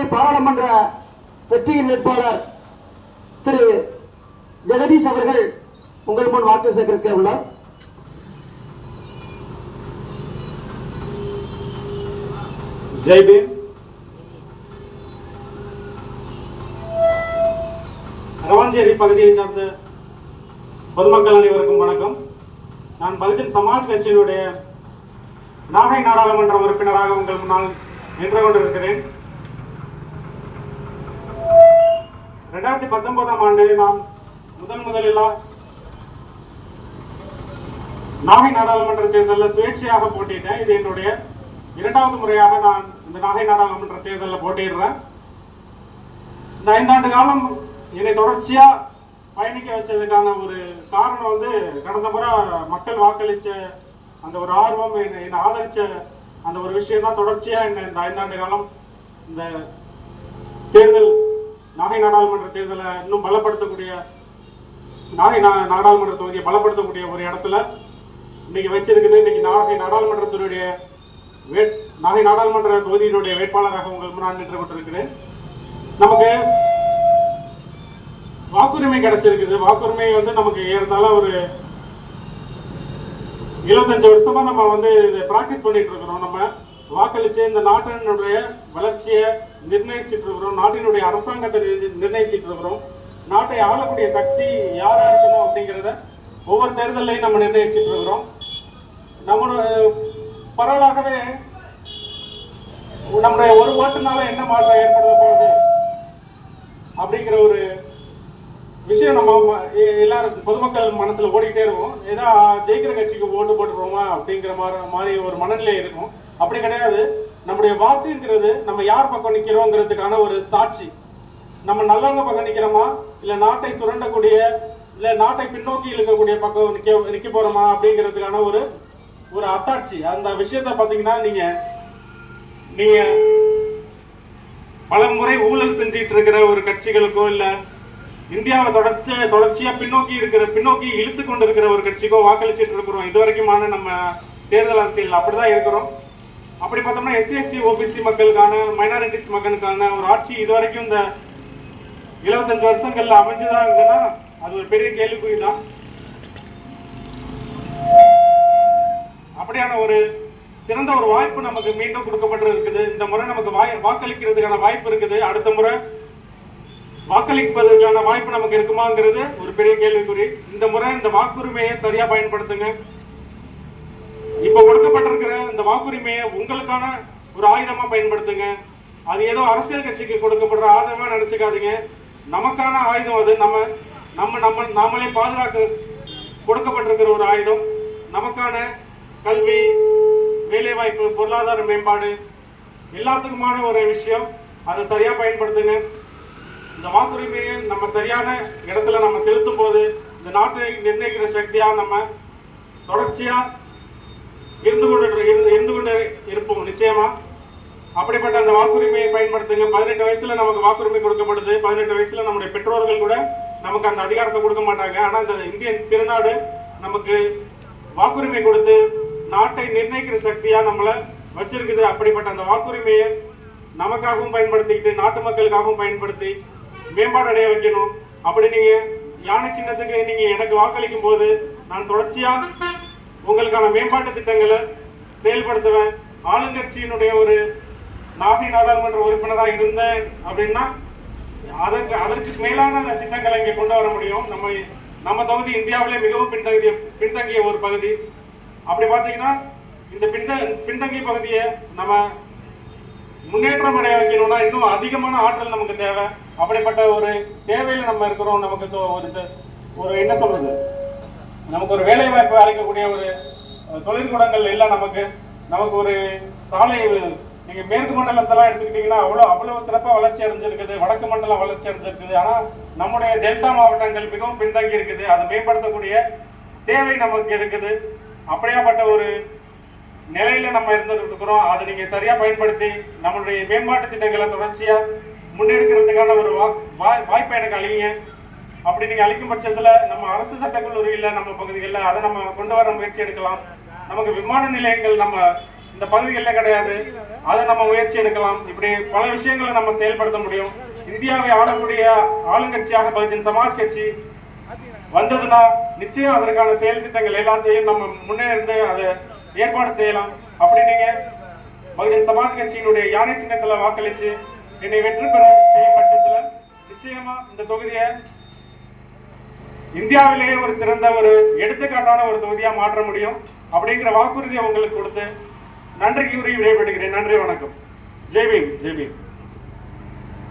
கோவை பாராளுமன்ற வெற்றியின் வேட்பாளர் திரு ஜெகதீஷ் அவர்கள் உங்கள் முன் வாக்கு சேகரிக்க உள்ளார். ஜெய் பீம். ரவாஞ்சேரி பகுதியை சார்ந்த பொதுமக்கள் அனைவருக்கும் வணக்கம். நான் பகுஜன் சமாஜ் கட்சியினுடைய நாகை நாடாளுமன்ற உறுப்பினராக உங்கள் முன்னால் நின்று கொண்டிருக்கிறேன். ரெண்டாயிரத்தி பத்தொன்பதாம் ஆண்டு நான் முதன் முதலில் நாகை நாடாளுமன்ற தேர்தலில் சுயேட்சையாக போட்டியிட்டேன். இது என்னுடைய இரண்டாவது முறையாக நான் இந்த நாகை நாடாளுமன்ற தேர்தலில் போட்டியிடுறேன். இந்த ஐந்தாண்டு காலம் என்னை தொடர்ச்சியாக பயணிக்க வச்சதுக்கான ஒரு காரணம் வந்து கடந்த முறை மக்கள் வாக்களிச்ச அந்த ஒரு ஆர்வம் என்னை என்னை ஆதரிச்ச அந்த ஒரு விஷயம் தான் தொடர்ச்சியாக என்னை இந்த ஐந்தாண்டு காலம் இந்த தேர்தல் நாடாளுமன்ற தேர்தலை இன்னும் பலப்படுத்தக்கூடிய நாகை நா- நாடாளுமன்ற தொகுதியை பலப்படுத்தக்கூடிய ஒரு இடத்துல இன்னைக்கு வச்சிருக்குது. இன்னைக்கு நாகை நாடாளுமன்றத்தினுடைய வே நாகை நாடாளுமன்ற தொகுதியினுடைய வேட்பாளராக உங்கள் முன்னால் நின்று கொண்டிருக்கிறேன். நமக்கு வாக்குரிமை கிடைச்சிருக்குது. வாக்குரிமை வந்து நமக்கு ஏறந்தாலும் ஒரு இருபத்தஞ்சு வருஷமா நம்ம வந்து இதை ப்ராக்டிஸ் பண்ணிட்டு இருக்கிறோம். நம்ம வாக்களித்து இந்த நாட்டினுடைய வளர்ச்சியை நிர்ணயிச்சுட்டு இருக்கிறோம். நாட்டினுடைய அரசாங்கத்தை நிர்ணயிச்சுட்டு இருக்கிறோம். நாட்டை ஆளக்கூடிய சக்தி யாரா இருக்கணும் அப்படிங்கிறத ஒவ்வொரு தேர்தலையும் நம்ம நிர்ணயிச்சுட்டு இருக்கிறோம். நம்மளோட பரவலாகவே நம்முடைய ஒரு ஓட்டுனால என்ன மாற்றம் ஏற்படுத்த போகுது? அப்படிங்கிற ஒரு விஷயம் நம்ம ம- எல்லாரும் பொதுமக்கள் மனசுல ஓடிக்கிட்டே இருக்கும். ஏதா ஜெயிக்கிற கட்சிக்கு ஓட்டு போட்டுருவோமா அப்படிங்கிற மாதிரி மாதிரி ஒரு மனநிலை இருக்கும். அப்படி கிடையாது. நம்முடைய வாக்குங்கிறது நம்ம யார் பக்கம் நிக்கிறோங்கிறதுக்கான ஒரு சாட்சி. நம்ம நல்லவங்க பக்கம் நிக்கிறோமா? இல்ல நாட்டை சுரண்டக்கூடிய இல்ல நாட்டை பின்னோக்கி இழுக்கக்கூடிய பக்கம் நிக்க நிக்க போறோமா அப்படிங்கிறதுக்கான ஒரு ஒரு அத்தாட்சி. அந்த விஷயத்த பாத்தீங்கன்னா நீங்க நீங்க பல முறை ஊழல் செஞ்சிட்டு இருக்கிற ஒரு கட்சிகளுக்கோ இல்லை இந்தியாவை தொடர்ச்சி தொடர்ச்சியா பின்னோக்கி இருக்கிற பின்னோக்கி இழுத்து கொண்டு இருக்கிற ஒரு கட்சிக்கோ வாக்களிச்சுட்டு இருக்கிறோம். இது வரைக்குமான நம்ம தேர்தல் அரசியல் அப்படிதான் இருக்கிறோம். அப்படி பார்த்தோம்னா எஸ்சிஎஸ்டி ஓபிசி மக்களுக்கான மைனாரிட்டிஸ் மக்களுக்கான ஒரு ஆட்சி இது வரைக்கும் இந்த இருபத்தஞ்சு வருஷங்கள்ல அமைஞ்சுதாங்கன்னா அது ஒரு பெரிய கேள்விக்குறி தான் அப்படியான ஒரு சிறந்த ஒரு வாய்ப்பு நமக்கு மீண்டும் கொடுக்கப்பட்டு இருக்குது இந்த முறை நமக்கு வாய் வாக்களிக்கிறதுக்கான வாய்ப்பு இருக்குது. அடுத்த முறை வாக்களிப்பதற்கான வாய்ப்பு நமக்கு இருக்குமாங்கிறது ஒரு பெரிய கேள்விக்குறி. இந்த முறை இந்த வாக்குரிமையை சரியா பயன்படுத்துங்க. இப்ப கொடுக்கப்பட்டிருக்கிற இந்த வாக்குரிமையை உங்களுக்கான ஒரு ஆயுதமா பயன்படுத்துங்க. அது ஏதோ அரசியல் கட்சிக்கு கொடுக்கப்படுற ஆதரவா நினைச்சுக்காதீங்க. நமக்கான ஆயுதம் அது. நம்ம நம்ம நம்ம நாமளே பாதுகாக்க கொடுக்கப்பட்டிருக்கிற ஒரு ஆயுதம். நமக்கான கல்வி வேலைவாய்ப்பு பொருளாதார மேம்பாடு எல்லாத்துக்குமான ஒரு விஷயம். அதை சரியா பயன்படுத்துங்க. இந்த வாக்குரிமையை நம்ம சரியான இடத்துல நம்ம செலுத்தும் போது இந்த நாட்டை நிர்ணயிக்கிற சக்தியா நம்ம தொடர்ச்சியா இருந்து கொண்டு இருந்து இருந்து கொண்டு இருப்போம் நிச்சயமா. அப்படிப்பட்ட அந்த வாக்குரிமையை பயன்படுத்துங்க. பதினெட்டு வயசுல நமக்கு வாக்குரிமை கொடுக்கப்படுது. பதினெட்டு வயசுல நம்முடைய பெற்றோர்கள் கூட நமக்கு அந்த அதிகாரத்தை கொடுக்க மாட்டாங்க. ஆனா இந்த இந்திய திருநாடு நமக்கு வாக்குரிமை கொடுத்து நாட்டை நிர்ணயிக்கிற சக்தியா நம்மள வச்சிருக்குது. அப்படிப்பட்ட அந்த வாக்குரிமையை நமக்காகவும் பயன்படுத்திக்கிட்டு நாட்டு மக்களுக்காகவும் பயன்படுத்தி மேம்பாடு அடைய வைக்கணும் அப்படி நீங்க யானை சின்னத்துக்கு நீங்க எனக்கு வாக்களிக்கும் போது நான் தொடர்ச்சியா உங்களுக்கான மேம்பாட்டு திட்டங்களை செயல்படுத்துவேன். ஆளுங்கட்சியினுடைய ஒரு நாகை நாடாளுமன்ற உறுப்பினராக இருந்தேன் அப்படின்னா அதற்கு அதற்கு மேலான திட்டங்களை இங்கே கொண்டு வர முடியும். நம்ம நம்ம தொகுதி இந்தியாவிலே மிகவும் பின்தங்கிய பின்தங்கிய ஒரு பகுதி. அப்படி பார்த்தீங்கன்னா இந்த பின்த பின்தங்கிய பகுதியை நம்ம முன்னேற்றம் அடைய வைக்கணும்னா இன்னும் அதிகமான ஆற்றல் நமக்கு தேவை. அப்படிப்பட்ட ஒரு தேவையில நம்ம இருக்கிறோம் நமக்கு தோ- ஒரு ஒரு என்ன சொல்றது? நமக்கு ஒரு வேலை வாய்ப்பு அளிக்கக்கூடிய ஒரு தொழிற்கூடங்கள் இல்லை நமக்கு. நமக்கு ஒரு சாலை நீங்க மேற்கு மண்டலத்தெல்லாம் எடுத்துக்கிட்டீங்கன்னா அவ்வளோ அவ்வளவு சிறப்பாக வளர்ச்சி அடைஞ்சிருக்குது. வடக்கு மண்டலம் வளர்ச்சி அடைஞ்சிருக்குது. ஆனா நம்முடைய டெல்டா மாவட்டங்கள் மிகவும் பின்தங்கி இருக்குது. அதை மேம்படுத்தக்கூடிய தேவை நமக்கு இருக்குது. அப்படியாப்பட்ட ஒரு நிலையில நம்ம இருந்துட்டு இருக்கிறோம். அதை நீங்க சரியா பயன்படுத்தி நம்மளுடைய மேம்பாட்டு திட்டங்களை தொடர்ச்சியா முன்னெடுக்கிறதுக்கான ஒரு வா- வாய்- வாய்ப்பை எனக்கு அழிங்க அப்படி நீங்க அழிக்கும் பட்சத்துல நம்ம அரசு சட்டக்கல்லூரியில நம்ம பகுதிகளில் அதை நம்ம கொண்டு வர முயற்சி எடுக்கலாம். நமக்கு விமான நிலையங்கள் நம்ம இந்த பகுதிகளில் கிடையாது. அதை நம்ம முயற்சி எடுக்கலாம். இப்படி பல விஷயங்களை நம்ம செயல்படுத்த முடியும். இந்தியாவை ஆளக்கூடிய ஆளுங்கட்சியாக பகுஜன் சமாஜ் கட்சி வந்ததுன்னா நிச்சயம் அதற்கான செயல் திட்டங்கள் எல்லாத்தையும் நம்ம முன்னேறிந்து அதை ஏற்பாடு செய்யலாம். அப்படி நீங்க பகுஜன் சமாஜ் கட்சியினுடைய யானை சின்னத்துல வாக்களிச்சு என்னை வெற்றி பெற செய்யும் பட்சத்துல நிச்சயமா இந்த தொகுதியை இந்தியாவிலேயே ஒரு சிறந்த ஒரு எடுத்துக்காட்டான ஒரு தொகுதியா மாற்ற முடியும் அப்படிங்கிற வாக்குறுதியை உங்களுக்கு கொடுத்து நன்றி கூறி விடைபெறுகிறேன். நன்றி வணக்கம். ஜெய் ஜெய்பீம் ஜெய்